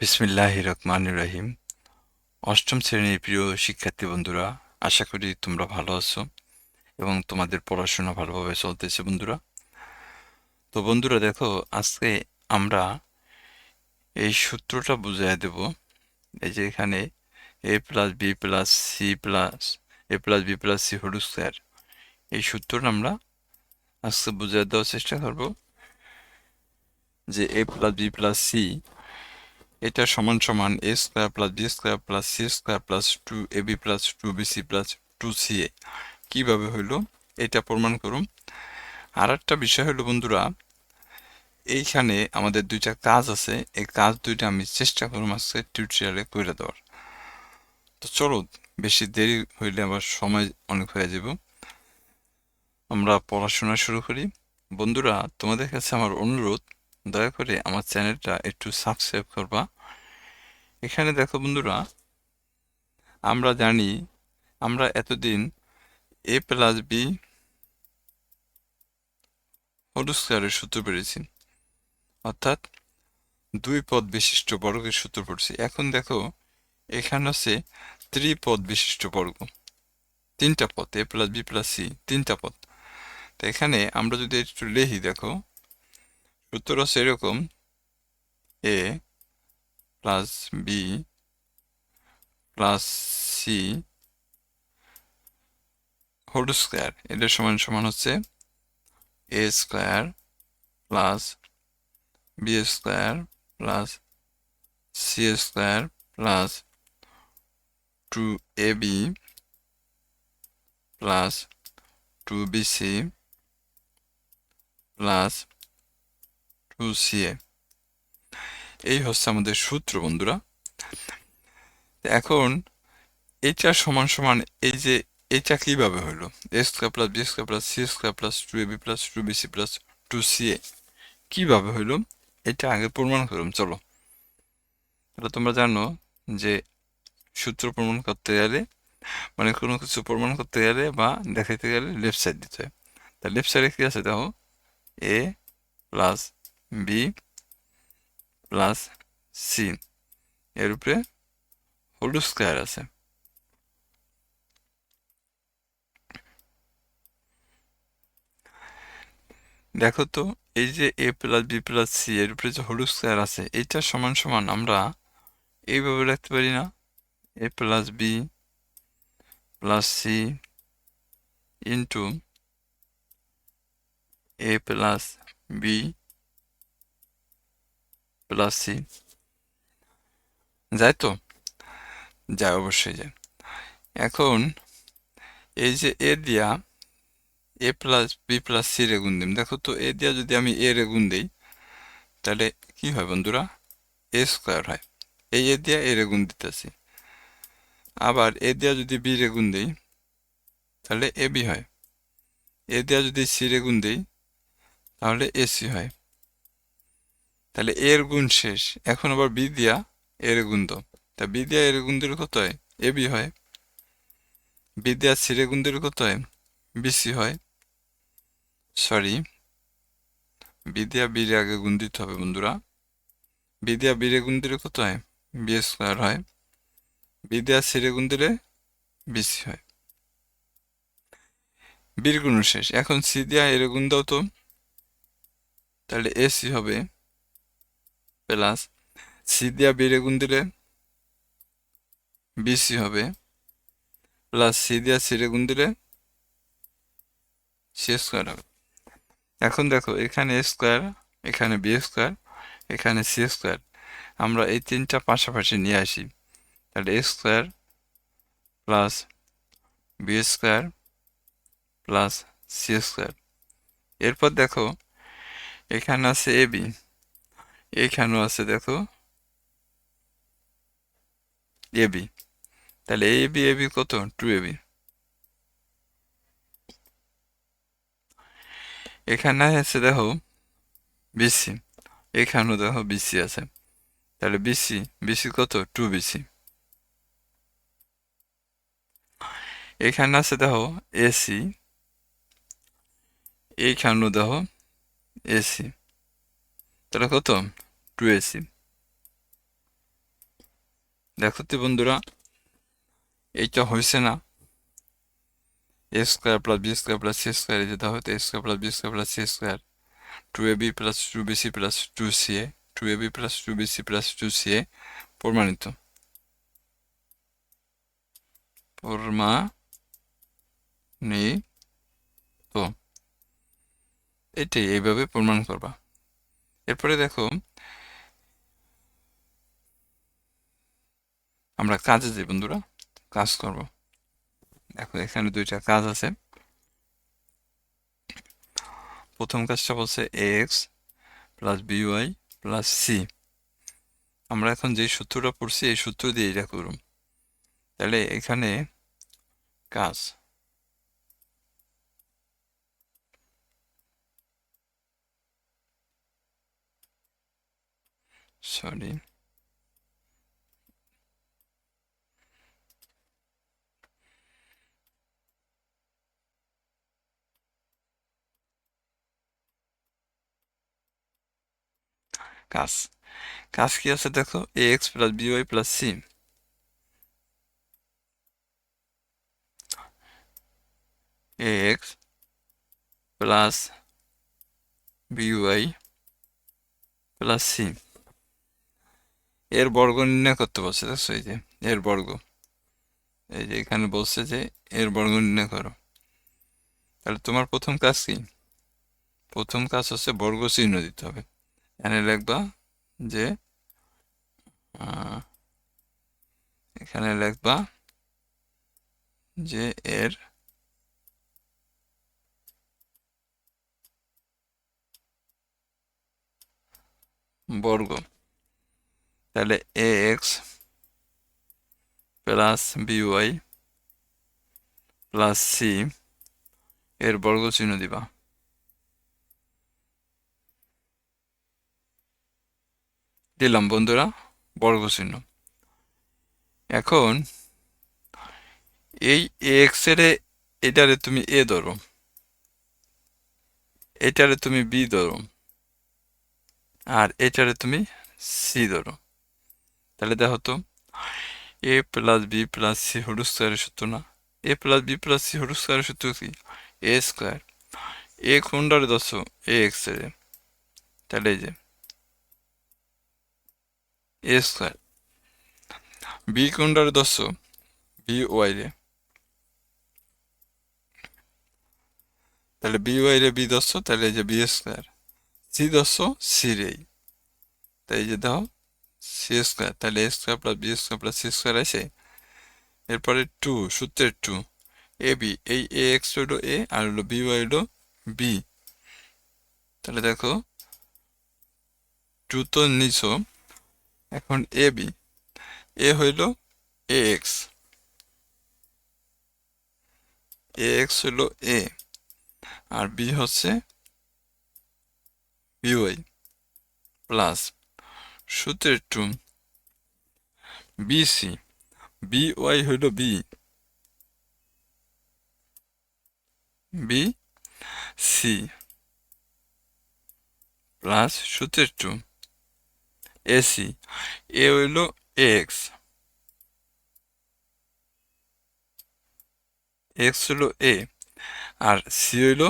বিসমিল্লাহ রহমান রহিম। অষ্টম শ্রেণির প্রিয় শিক্ষার্থী বন্ধুরা, আশা করি তোমরা ভালো আছো এবং তোমাদের পড়াশোনা ভালোভাবে চলতেছে বন্ধুরা। তো বন্ধুরা, দেখো, আজকে আমরা এই সূত্রটা বুঝিয়ে দেব। এই যে এখানে A plus B plus C plus, A plus B plus C whole square, এই সূত্রটা আমরা আজকে বুঝিয়ে দেওয়ার চেষ্টা করব যে A plus B plus C এটা সমান সমান A square plus B square plus C square plus two A B plus two B C plus two C A কীভাবে হইল? এটা প্রমাণ করুন। আর একটা বিষয় হলো বন্ধুরা, এইখানে আমাদের দুইটা কাজ আছে। এই কাজ দুইটা আমি চেষ্টা করুম আজকে টিউটোরিয়ালে করে দেওয়ার। তো চলো, বেশি দেরি হইলে আবার সময় অনেক হয়ে যাব। আমরা পড়াশোনা শুরু করি। বন্ধুরা, তোমাদের কাছে আমার অনুরোধ দয়া করে আমার চ্যানেলটা একটু সাবস্ক্রাইব করবা। এখানে দেখো বন্ধুরা, আমরা জানি, আমরা এতদিন এ প্লাস বি হোল সূত্র পেরেছি। অর্থাৎ দুই পদ বিশিষ্ট বর্গের সূত্র পড়ছি। এখন দেখো, এখানে আছে ত্রিপদ বিশিষ্ট বর্গ। তিনটা পদ A plus B plus C তিনটা পদ। তো এখানে আমরা যদি একটু লেহি দেখো আছে এরকম, A plus B plus C whole square এটার সমান সমান হচ্ছে A square plus B square plus C square plus two A B plus two B C plus two C A. এই হচ্ছে আমাদের সূত্র, বন্ধুরা। এখন এটা সমান সমান এই যে এটা কীভাবে হলো A square plus B square plus C square plus two A B plus two B C plus two C A কীভাবে হইল? এটা আগে প্রমাণ করুন, চলো। এটা তোমরা জানো যে সূত্র প্রমাণ করতে গেলে মানে কোনো কিছু প্রমাণ করতে গেলে বা দেখাইতে গেলে লেফট সাইড দিতে হয়। তা লেফট সাইডে কী আছে দেখো? A plus B plus C এর উপরে হোল স্কোয়ার আছে। দেখো তো, এই যে A plus B plus C এর উপরে যে হোল স্কোয়ার আছে এইটা সমান সমান আমরা এইভাবে রাখতে পারি না। A plus B plus C into A plus B plus C যায় তো যায় অবশ্যই যায় এখন এই যে এ দিয়া A plus B plus C রে গুণ দিম। দেখো তো এ দিয়া যদি আমি এ রে গুণ দিই, তাহলে কি হয় বন্ধুরা? এ স্কোয়ার হয়। এই এ দিয়া এ রে গুণ দিতেছি। আবার এ দিয়া যদি বি রে গুণ দিই, তাহলে এ বি হয়। এ দিয়া যদি সি রে গুণ দিই, তাহলে এসি হয়। তাহলে এর গুণ শেষ। এখন আবার বি দিয়া এর গুণ তা। বি দিয়া এর গুণ দিলে কত হয়? এ বি হয়। বি দিয়া সি রে গুণ দিলে কত হয়? বিসি হয়। সরি। বিদ্যা বীরে আগে গুণ দিতে হবে বন্ধুরা। বিদ্যা বীরে গুণ দিলে কত হয়? বি স্কোয়ার হয়। বিদ্যা সিরে গুণ দিলে বিসি হয়। বীর গুণ শেষ। এখন সি দিয়া এর গুণ দাও তো। তাহলে এসি হবে। প্লাস সি দিয়া বীরে গুণ দিলে বিসি হবে, প্লাস সি দিয়া সিরে গুণ দিলে সি স্কোয়ার হবে। এখন দেখো, এখানে স্কোয়ার, এখানে বি স্কোয়ার, এখানে সি স্কোয়ার। আমরা এই তিনটা পাশাপাশি নিয়ে আসি। তাহলে A square plus B square plus C square. এরপর দেখো, এখানে আছে এ বি। এখানেও আছে, দেখো। A B. তাহলে এ বি এ বি কত? Two A B. এখানে আছে, দেখো বিসি এখানেও দেখো বিসি আছে। তাহলে বিসি বিসি কত? টু বিসি এখানে আছে, দেখো এসি এইখানেও দেখো এসি তাহলে কত টু এসি দেখো তো বন্ধুরা এইটা হয়েছে না A square plus B square plus C square এই যে দেখো A square plus B square plus C square two A B plus two B C plus two C A two A B plus two B C plus two C A প্রমাণিত প্রমাণিত এটাই এইভাবে প্রমাণ করবা এরপরে দেখো, আমরা কাজে যাই বন্ধুরা, কাজ করব। দেখো, এখানে দুইটা কাজ আছে। প্রথম কাজটা বলছে X plus B Y plus C. আমরা এখন যে সূত্রটা পড়ছি, এই সূত্র দিয়ে এটা করুন তাহলে এখানে কাজ। সরি কাজ কাজ কি আছে দেখো? A X plus B Y plus C A X plus B Y plus C এর বর্গ নির্ণয় করতে বলছে, দেখছ? এই যে, এর বর্গ। এই যে, এখানে বলছে যে, এর বর্গ নির্ণয় করো। তাহলে তোমার প্রথম কাজ কি? প্রথম কাজ হচ্ছে বর্গ চিহ্ন দিতে হবে। এখানে লিখবা যে এখানে লিখবা যে, এর বর্গ তাহলে A X plus B Y plus C এর বর্গ চিহ্ন দিবা। দিলাম বন্ধুরা বর্গ চিহ্ন এখন এই এক্সের এটারে তুমি এ ধরো। এটারে তুমি বি ধরো। আর এটারে তুমি সি ধরো। তাহলে দেখো তো A plus B plus C whole স্কোয়ারের সূত্র না? A plus B plus C whole স্কোয়ারের সূত্র কি? এ স্কোয়ার এ কোনটারে দশ এ এক্সের তাহলে এই যে এ স্কোয়ার বি কোনটারে দশ বি ওয়াই রে তাহলে বি ওয়াই রে বি দশ তাহলে এই যে বি স্কোয়ার সি দশ সি রে তাই যে দাও সি স্কোয়ার তাহলে A square plus B square plus C square আছে এরপরে টু সূত্রের টু এ বি এই এ এক্স হলো এ আর হলো বি ওয়াই হলো বি তাহলে দেখো টু তো নিছো, এখন এ বি এ হইল এ এক্স এ এক্স হইল এ আর বি হচ্ছে বি বিওয়াই প্লাস সূত্রের two B C B Y হইল বি বি সি প্লাস সূত্রের টু এসি এ হইল এক্স এক্স হইল এ আর সি হইল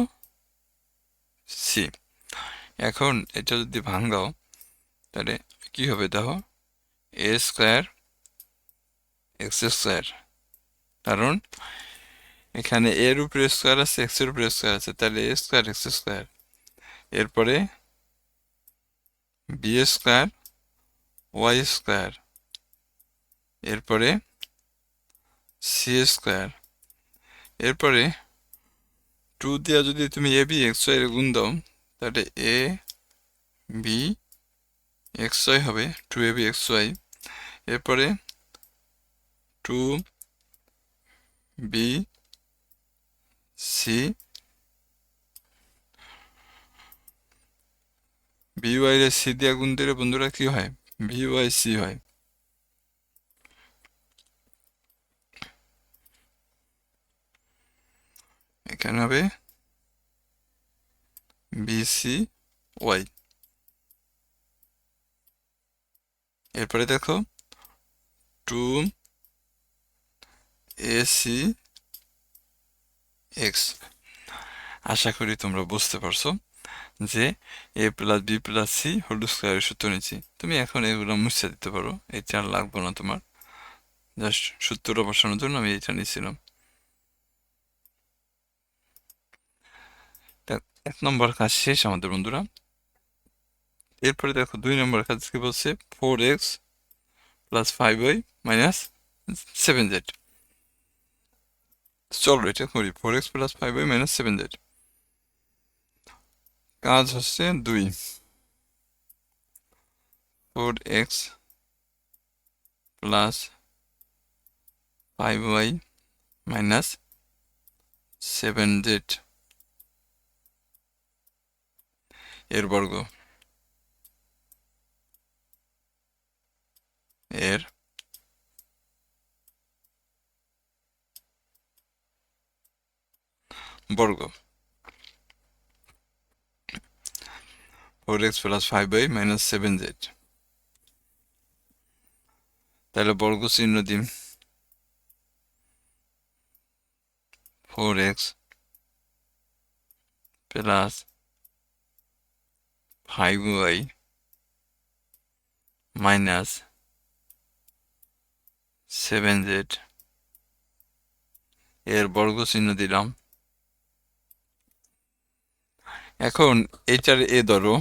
সি এখন এটা যদি ভাঙ্গাও তাহলে কি হবে দেখো? এ স্কোয়ার এক্স স্কোয়ার কারণ এখানে এর উপরে স্কোয়ার আছে এক্সের উপরে স্কোয়ার আছে, তাহলে এ স্কোয়ার এক্স স্কোয়ার এরপরে বি স্কোয়ার ওয়াই স্কোয়ার এরপরে সি স্কোয়ার এরপরে টু দিয়া যদি তুমি এ বি এক্স ওয়াই গুণ দাও, তাহলে এ বি এক্স ওয়াই হবে two A B X Y এরপরে two B C B Y এর সি দিয়া গুণ দিলে বন্ধুরা কি হয়? বি ওয়াই সি হয়। এখানে হবে বিসি ওয়াই এরপরে দেখো টু এসি এক্স আশা করি তোমরা বুঝতে পারছ যে A plus B plus C whole স্কোয়ারের সূত্র নিচ্ছি। তুমি এখন এগুলো মুছে দিতে পারো, এই চার লাগবো না তোমার। জাস্ট সূত্রটা বসানোর জন্য আমি এইটা নিয়েছিলাম এক নম্বর কাজ শেষ আমাদের বন্ধুরা। এরপরে দেখো দুই নম্বর কাজ কি বলছে? Four X plus five Y minus seven Z চলো এটা করি four X plus five Y minus seven Z কাজ হচ্ছে দুই। Four X plus five Y minus seven Z এর বর্গ। এর বর্গ four X plus five Y minus seven Z তাহলে বর্গ চিহ্ন দিন four X plus five Y minus seven Z এর বর্গ চিহ্ন দিলাম। এখন এইটার এ ধরো।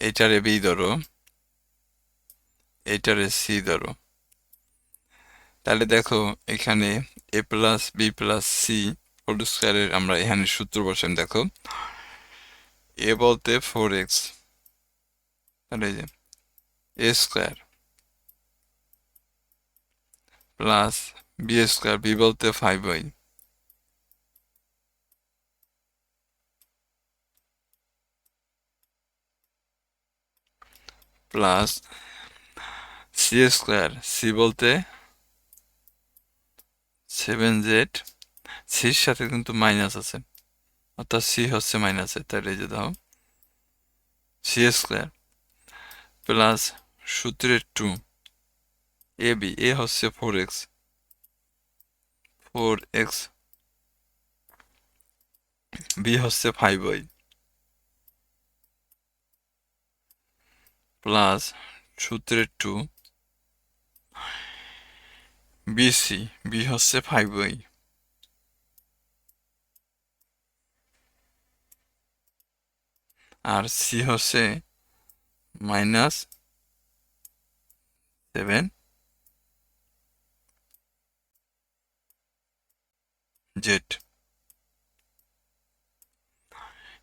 এইটার এ বি ধরো। এইটার এ সি ধরো। তাহলে দেখো এখানে A plus B plus C whole স্কোয়ারের আমরা এখানে সূত্র বসেন দেখো। এ বলতে ফোর এক্স তাহলে A square. Plus B square, B বলতে five Y. Plus C square, C বলতে সেভেন জেড সির সাথে কিন্তু মাইনাস আছে। অর্থাৎ সি হচ্ছে মাইনাসে তাহলে যে দাও, সি স্কোয়ার প্লাস সূত্রের টু এ বি এ হচ্ছে four X four X B হচ্ছে ফাইভ ওয়াই প্লাস সূত্রের টু বিসি বি হচ্ছে ফাইভ ওয়াই আর সি হচ্ছে মাইনাস সেভেন জেড।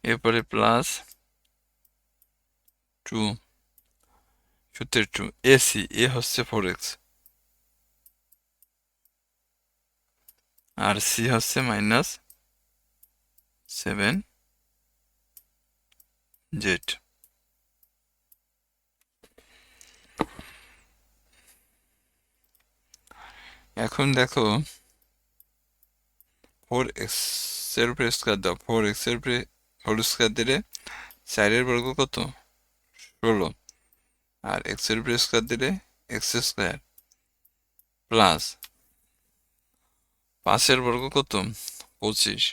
এরপরে প্লাস টু, সূত্রের টু এসি এ হচ্ছে ফোর এক্স আর সি হচ্ছে মাইনাস সেভেন জেড। এখন দেখো ফোর এক্সের উপরে দাও। ফোর এক্সের উপরে হোল স্কোয়ার দিলে চারের বর্গ কত? ষোলো। আর এক্সের উপরে স্কোয়ার দিলে এক্স স্কোয়ার প্লাস পাঁচের বর্গ কত? পঁচিশ।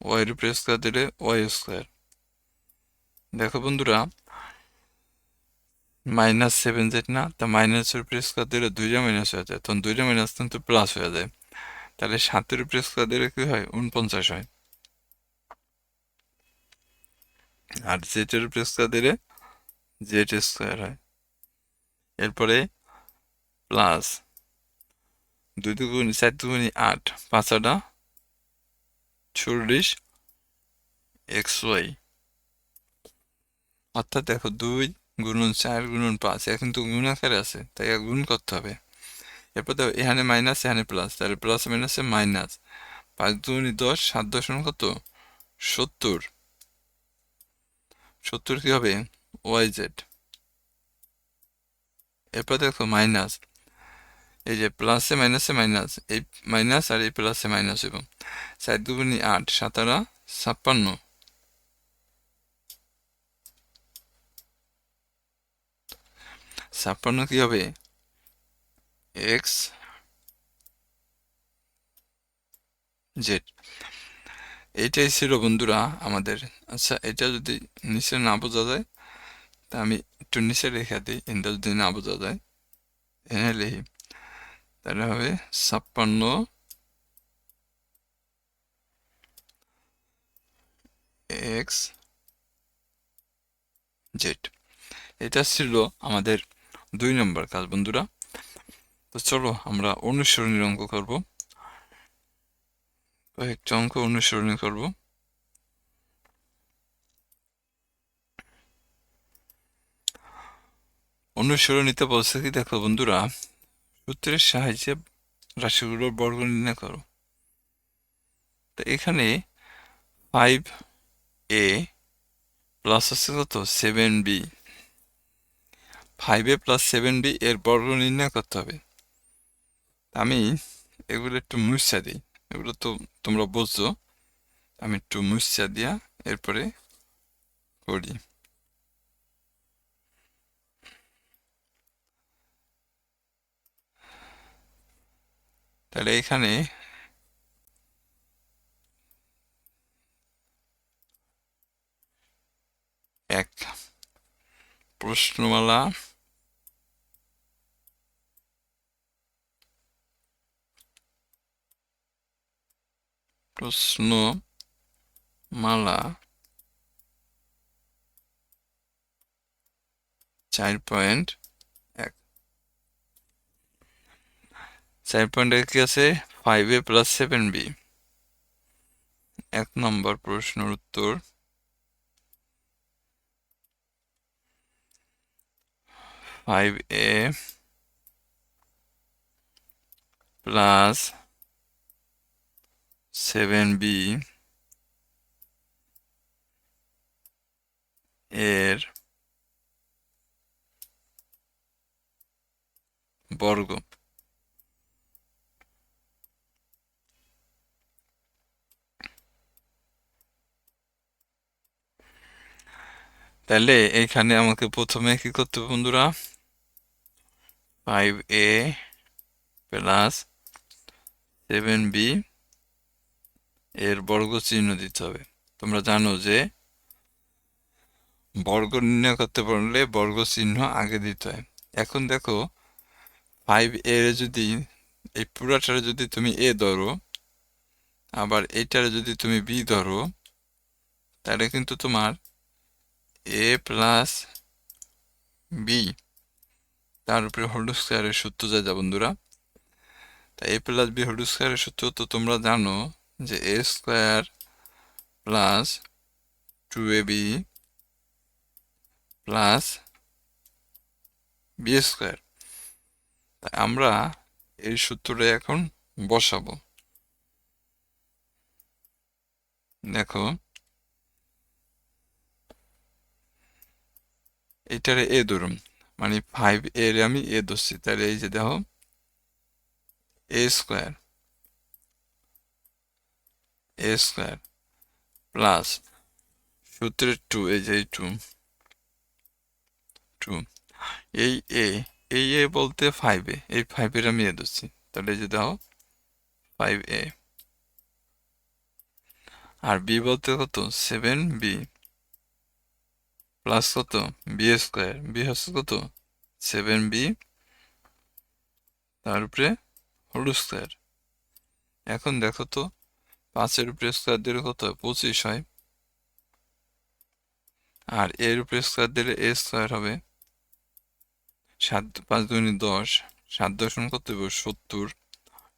ওয়াইয়ের উপরে স্কোয়ার দিলে ওয়াই স্কোয়ার দেখো বন্ধুরা মাইনাস সেভেন জেড না, তা মাইনাসের উপরে স্কোয়ার দিলে দুইটা মাইনাস হয়ে যায়। তখন দুইটা মাইনাস কিন্তু প্লাস হয়ে যায়। তাহলে সাতের উপরে স্কোয়ার দিলে কি হয়? উনপঞ্চাশ হয়। আর জেটের উপরে স্কোয়ার দিলে জেড স্কোয়ার হয়। এরপরে প্লাস দুই দুগুণি, চার দুগুণি আট পাঁচাটা চল্লিশ এক্স ওয়াই অর্থাৎ দেখো দুই গুণন চার, গুণন পাঁচ এখানে কিন্তু গুণ আকারে আছে, তাই গুণ করতে হবে। এরপর দেখো, এখানে মাইনাস এখানে প্লাস তাহলে প্লাস মাইনাসে মাইনাস পাঁচ দুগুণি দশ, সাত দশ কত? সত্তর। সত্তর কি হবে? ওয়াই জেড এরপর দেখো মাইনাস এই যে প্লাসে মাইনাসে মাইনাস এই মাইনাস আর এই প্লাসে মাইনাস এবং। চার দুগুণি আট, সাতারা, ছাপ্পান্ন। ছাপ্পান্ন কি হবে? এক্স জেড এইটাই ছিল বন্ধুরা আমাদের। আচ্ছা এটা যদি নিচে না বোঝা যায়, তা আমি একটু নিচে রেখে দিই। এটা যদি না বোঝা যায়, এনে লিখি। তাহলে হবে ছাপ্পান্ন এক্স জেড এটা ছিল আমাদের দুই নম্বর কাজ, বন্ধুরা। তো চলো আমরা অনুসরণীর অঙ্ক করব। কয়েকটা অঙ্ক অনুসরণী করব। অনুসরণীতে বলছে কি, দেখো বন্ধুরা, সূত্রের সাহায্যে রাশিগুলোর বর্গ নির্ণয় করো। তো এখানে ফাইভ এ প্লাস আছে কত? Seven B five A plus seven B এর বর্গ নির্ণয় করতে হবে। আমি এগুলো একটু মুসা দিই। এগুলো তো তোমরা বুঝছ। আমি একটু মুসা দিয়া এরপরে করি। তাহলে এখানে এক প্রশ্নমালা প্রশ্নমালা চার পয়েন্ট এক। চার পয়েন্ট এক কি আছে? Five A plus seven B এক নম্বর প্রশ্নের উত্তর। Five A plus seven B এর বর্গ। তাহলে এইখানে আমাকে প্রথমে কি করতে হবে বন্ধুরা? Five A plus seven B এর বর্গ চিহ্ন দিতে হবে। তোমরা জানো যে বর্গ নির্ণয় করতে পারলে বর্গ চিহ্ন আগে দিতে হয়। এখন দেখো ফাইভ এর যদি, এই পুরাটারে যদি তুমি এ ধরো, আবার এইটারে যদি তুমি বি ধরো, তাহলে কিন্তু তোমার এ প্লাস বি তার উপরে হোল স্কোয়ারের সূত্র যা বন্ধুরা। তা এ প্লাস বি হোল স্কোয়ারের সূত্র তো তোমরা জানো যে A square plus two A B plus B square. আমরা এই সূত্রটা এখন বসাবো। দেখো এটারে এ ধরুন মানে ফাইভ এর আমি এ ধরছি। তাহলে এই যে দেখো, A square A square plus সূত্রের টু এই যে টু টু এই এ এই এ বলতে ফাইভ এ এই ফাইভের আমি এ ধরছি। তাহলে যে দেখো ফাইভ এ আর বি বলতে কত? সেভেন বি প্লাস কত? বি স্কোয়ার বি হচ্ছে কত? সেভেন বি তার উপরে হোল স্কোয়ার এখন দেখো তো পাঁচের উপরে স্কোয়ার দিলে কত? পঁচিশ হয়। আর এর উপরে স্কোয়ার দিলে এ স্কোয়ার হবে সাত, পাঁচ দুই দশ। সাত দশমিক কত হবে সত্তর।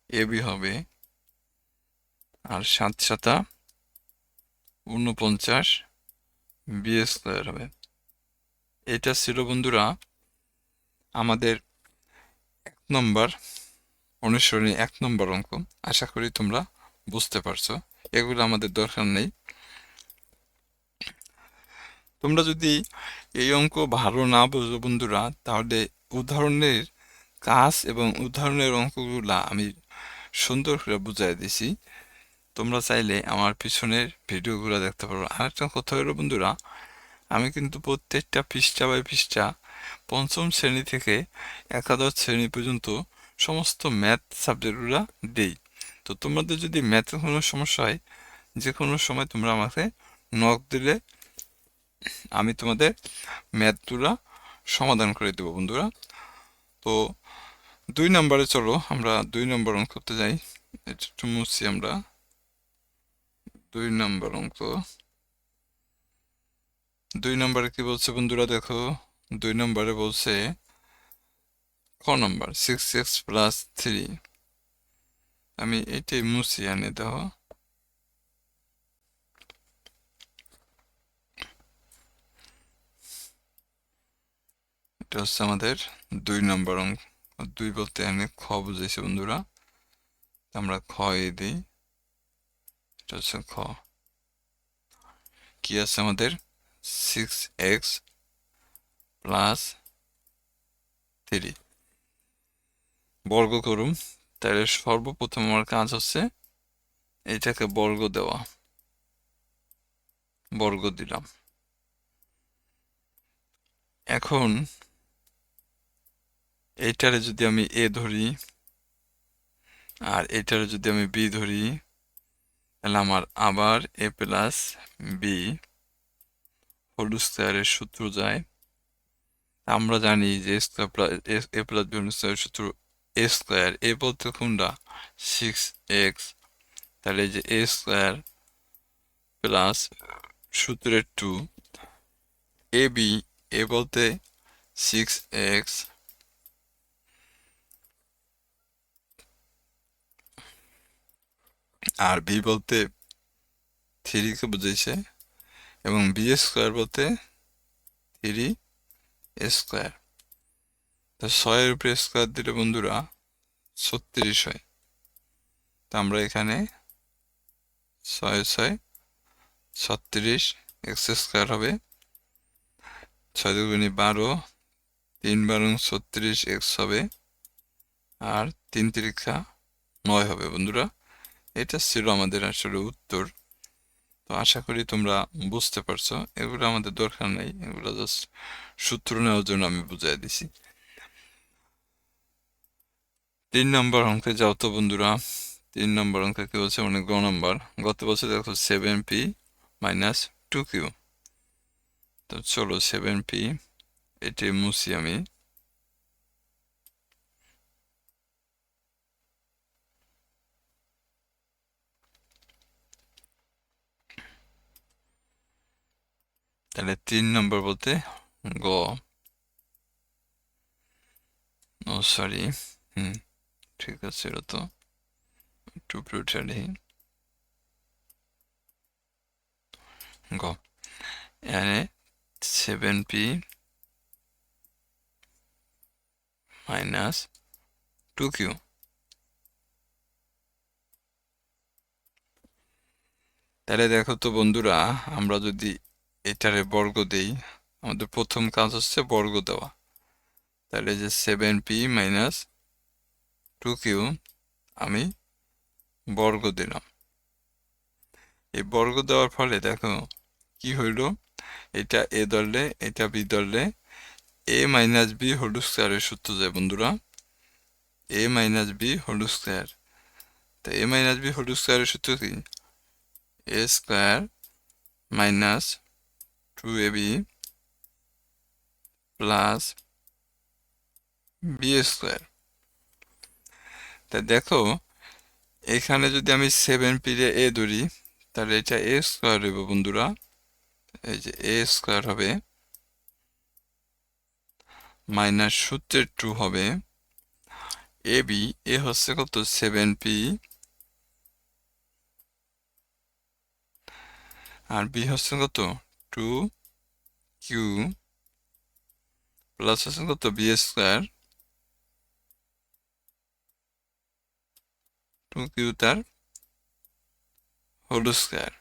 এ বি হবে। আর সাত সাতা উনপঞ্চাশ বি স্কোয়ার হবে। এটা ছিল বন্ধুরা আমাদের এক নম্বর অনুসরণী এক নম্বর অঙ্ক। আশা করি তোমরা বুঝতে পারছ। এগুলো আমাদের দরকার নেই। তোমরা যদি এই অঙ্ক ভালো না বোঝো বন্ধুরা, তাহলে উদাহরণের কাজ এবং উদাহরণের অঙ্কগুলা আমি সুন্দর করে বুঝাই দিছি। তোমরা চাইলে আমার পিছনের ভিডিওগুলো দেখতে পারো। আরেকটা কথা হলো বন্ধুরা, আমি কিন্তু প্রত্যেকটা পৃষ্ঠা বাই পৃষ্ঠা পঞ্চম শ্রেণি থেকে একাদশ শ্রেণি পর্যন্ত সমস্ত ম্যাথ সাবজেক্টগুলো দেই। তো তোমাদের যদি ম্যাথে কোনো সমস্যা হয় যে কোনো সময় তোমরা আমাকে নক দিলে আমি তোমাদের ম্যাথগুলো সমাধান করে দেবো বন্ধুরা। তো দুই নম্বরে চলো, আমরা দুই নম্বর অঙ্ক করতে যাই। একটু মুছছি আমরা। দুই নম্বর অঙ্ক। দুই নম্বরে কি বলছে বন্ধুরা দেখো, দুই নম্বরে বলছে ক number? Six X plus three আমি এটাই মুছি আনে দেখো এটা হচ্ছে আমাদের দুই নম্বর অঙ্ক। দুই বলতে আমি খ বুঝেছি বন্ধুরা। আমরা খ এ দিই। এটা হচ্ছে খ। কি আছে আমাদের? সিক্স এক্স প্লাস থ্রি বর্গ করুন। তাহলে সর্বপ্রথম আমার কাজ হচ্ছে এটাকে বর্গ দেওয়া। বর্গ দিলাম। এখন এইটারে যদি আমি এ ধরি আর এটারে যদি আমি বি ধরি, তাহলে আমার আবার এ প্লাস বি হোল স্কোয়ারের সূত্র যায়। আমরা জানি যে square plus A plus B whole স্কোয়ারের সূত্র স্কোয়ার এ বলতে কোনটা? সিক্স এক্স তাহলে যে এ স্কোয়ার প্লাস সূত্রের টু এ বি এ বলতে সিক্স এক্স আর বি বলতে থ্রিকে বুঝেছে এবং বি স্কোয়ার বলতে থ্রি স্কোয়ার। তো ছয়ের উপরে স্কোয়ার দিলে বন্ধুরা ছত্রিশ হয়। তো আমরা এখানে ছয় ছয়, ছত্রিশ এক্স স্কোয়ার হবে। ছয় দুগুণী বারো, তিন বারো ছত্রিশ এক্স হবে। আর তিন তিরিক্ষা নয় হবে বন্ধুরা। এটা ছিল আমাদের আসলে উত্তর। তো আশা করি তোমরা বুঝতে পারছ। এগুলো আমাদের দরকার নেই। এগুলো জাস্ট সূত্র নেওয়ার জন্য আমি বুঝাই দিছি। তিন নম্বর অঙ্কে যাও তো বন্ধুরা। তিন নম্বর অঙ্কে কি বলছে? মানে গ নম্বর। গত বছর দেখো seven P minus two Q তো চলো সেভেন পি এটি মুছি আমি। তাহলে তিন নম্বর বলতে গ। ও সরি হুম। ঠিক আছে, এটা তো একটু প্রুটারি গ। এখানে seven P minus two Q তাহলে দেখো তো বন্ধুরা, আমরা যদি এটারে বর্গ দেই, আমাদের প্রথম কাজ হচ্ছে বর্গ দেওয়া। তাহলে যে সেভেন পি মাইনাস টু আমি বর্গ দিলাম। এই বর্গ দেওয়ার ফলে দেখো কি হইল? এটা এ ধরলে, এটা বি ধরলে, এ মাইনাস বি হোল স্কোয়ারের সূত্র যায় বন্ধুরা। A minus B whole square. তো এ মাইনাস বি হোল স্কোয়ারের সূত্র কি? A square minus two A B plus B square. তা দেখো, এখানে যদি আমি সেভেন পিরে এ ধরি, তাহলে এটা এ স্কোয়ার হবে বন্ধুরা। এই যে এ স্কোয়ার হবে মাইনাস সূত্রের টু হবে। এ বি এ হচ্ছে কত? সেভেন পি আর বি হচ্ছে কত? টু কিউ প্লাস হচ্ছে কত? বি স্কোয়ার টু তার হোল স্কোয়ার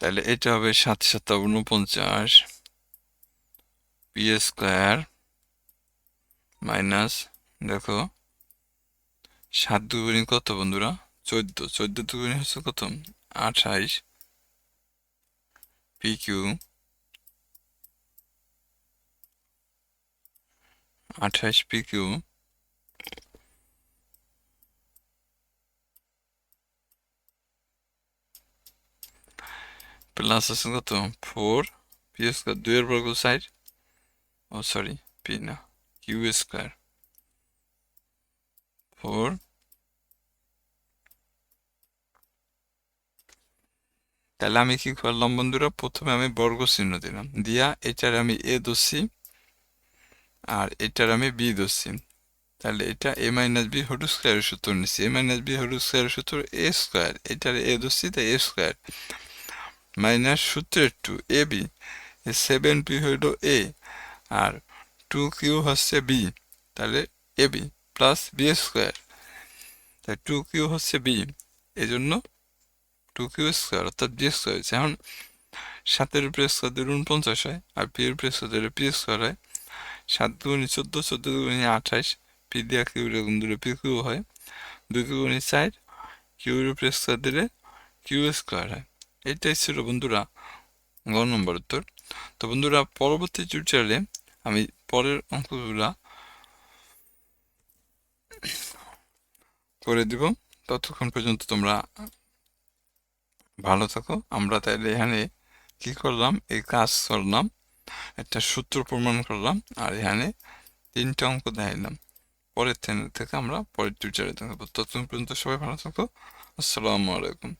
তাহলে এটা হবে সাত সাত উনপঞ্চাশ পি স্কোয়ার মাইনাস দেখো। সাত দুগুণী কত, বন্ধুরা? চোদ্দ। চোদ্দ দুগুণে হচ্ছে কত? আঠাইশ পি কিউ আঠাইশ পি কিউ প্লাস আছে কত? ফোর পি স্কোয়ার দুইয়ের বর্গ সাইড ও সরি পি না কিউ স্কোয়ার ফোর তাহলে আমি কি করলাম বন্ধুরা? প্রথমে আমি বর্গ চিহ্ন দিলাম। দিয়া এটার আমি এ ধরছি। আর এটার আমি বি ধরছি। তাহলে এটা এ মাইনাস বি হোল স্কোয়ারের সূত্র নিচ্ছি এ মাইনাস বি হোল স্কোয়ারের সূত্র এ স্কোয়ার এটার এ ধরছি তাই এ স্কোয়ার মাইনাস সূত্রের two A B. Seven B হইল এ। আর টু কিউ হচ্ছে বি। তাহলে A B plus B square তাই টু কিউ হচ্ছে বি। এই জন্য টু কিউ স্কোয়ার অর্থাৎ বি স্কোয়ার হয়েছে এখন সাতের উপরে স্কোয়ার দিলে উনপঞ্চাশ হয়, আর পি এর উপরে স্কোয়ার দিলে পি স্কোয়ার হয়। সাত দুগুণি চোদ্দ চোদ্দ দুগুণি আঠাশ, পি দিয়া কিউ এরকম দিলে পি কিউ হয়। দুই দুগুণি চার কিউর উপরে স্কোয়ার দিলে কিউ স্কোয়ার হয়। এটাই ছিল বন্ধুরা গ নম্বর উত্তর। তো বন্ধুরা, পরবর্তী টিউটোরিয়ালে আমি পরের অঙ্কগুলা করে দিব। ততক্ষণ পর্যন্ত তোমরা ভালো থাকো। আমরা তাইলে এখানে কি করলাম? এই কাজ করলাম। একটা সূত্র প্রমাণ করলাম, আর এখানে তিনটা অঙ্ক দেখাইলাম পরের থেকে আমরা পরের টিউচারে দেখব। ততক্ষণ পর্যন্ত সবাই ভালো থাকো। আসসালামু আলাইকুম।